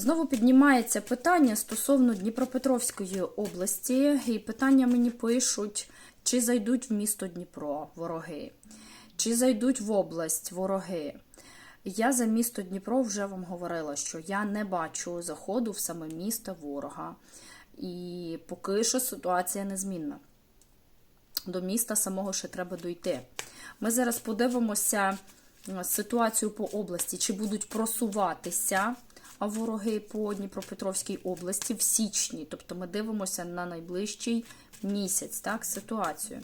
Знову піднімається питання стосовно Дніпропетровської області, і питання мені пишуть, чи зайдуть в місто Дніпро вороги, чи зайдуть в область вороги. Я за місто Дніпро вже вам говорила, що я не бачу заходу в саме місто ворога. І поки що ситуація незмінна. До міста самого ще треба дойти. Ми зараз подивимося е, ситуацію по області, чи будуть просуватися вороги по Дніпропетровській області в січні. Тобто ми дивимося на найближчий місяць так, ситуацію.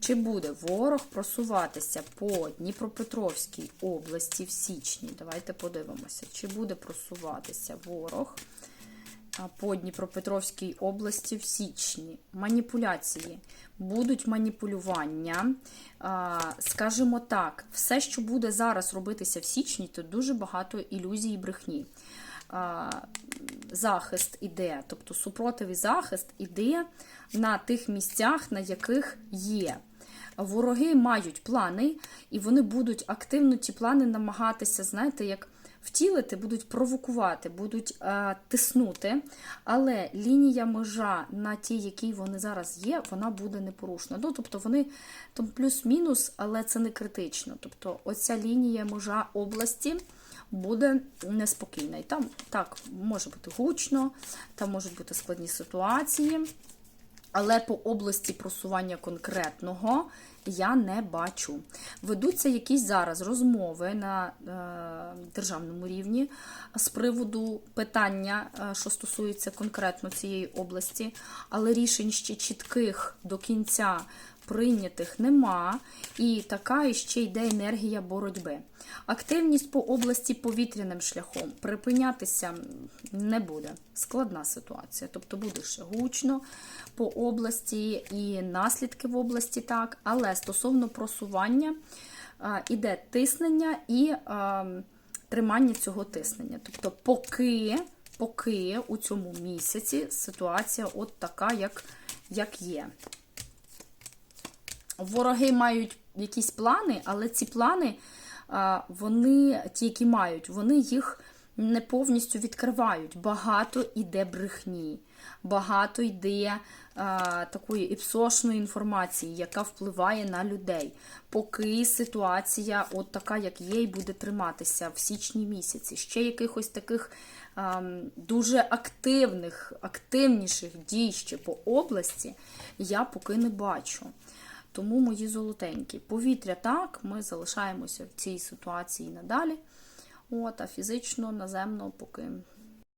Чи буде ворог просуватися по Дніпропетровській області в січні? Давайте подивимося, чи буде просуватися ворог по Дніпропетровській області в січні. Маніпуляції. Будуть маніпулювання. Скажімо так, все, що буде зараз робитися в січні, то дуже багато ілюзій і брехні. А, Захист іде, тобто супротив і захист іде на тих місцях, на яких є. Вороги мають плани, і вони будуть активно ті плани намагатися, знаєте, як втілити, будуть провокувати, будуть е, тиснути. Але лінія межа на тій, якій вони зараз є, вона буде непорушна. Ну, тобто вони там плюс-мінус, але це не критично. Тобто, оця лінія межа області. Буде неспокійна. І там так може бути гучно, там можуть бути складні ситуації. Але по області просування конкретного я не бачу. Ведуться якісь зараз розмови на е, державному рівні з приводу питання, е, що стосується конкретно цієї області, але рішень ще чітких до кінця прийнятих нема, і така ще йде енергія боротьби. Активність по області повітряним шляхом припинятися не буде. Складна ситуація. Тобто буде ще гучно по області і наслідки в області так, але стосовно просування іде тиснення і тримання цього тиснення. Тобто, поки, поки у цьому місяці ситуація от така, як, як є. Вороги мають якісь плани, але ці плани, вони, ті, які мають, вони їх не повністю відкривають. Багато йде брехні, багато йде а, такої іпсошної інформації, яка впливає на людей. Поки ситуація, от така, як є, і буде триматися в січні місяці. Ще якихось таких дуже активних, активніших дій ще по області я поки не бачу. Тому мої золотенькі. Повітря так, ми залишаємося в цій ситуації надалі. От, а фізично, наземно, поки